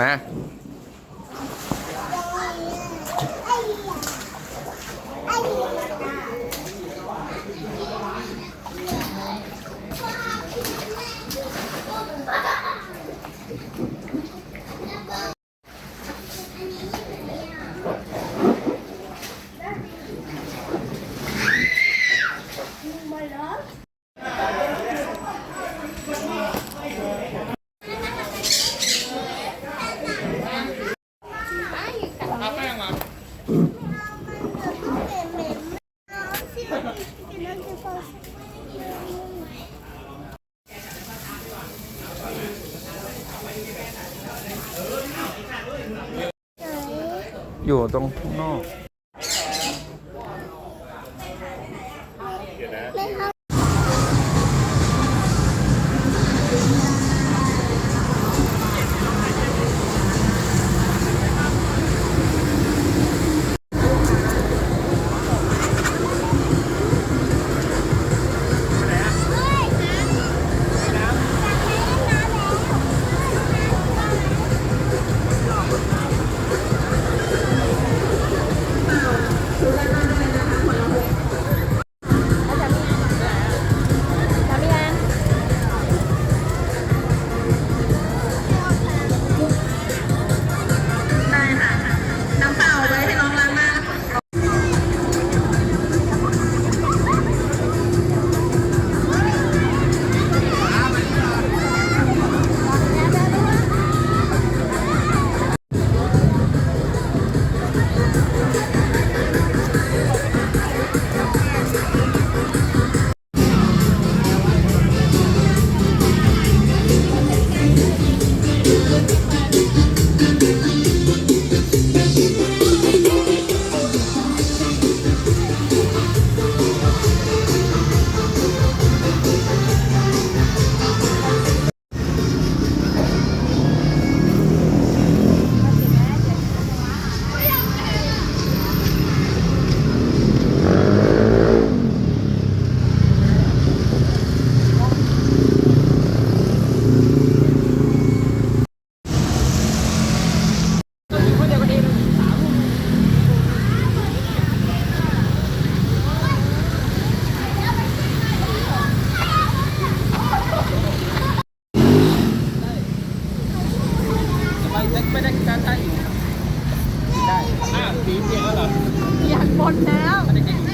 มา อยู่ตรงข้างนอก ได้ได้อยู่ได้อ้าวสีเปลี่ยนแล้วเหรอเปลี่ยนหมดแล้ว อันนี้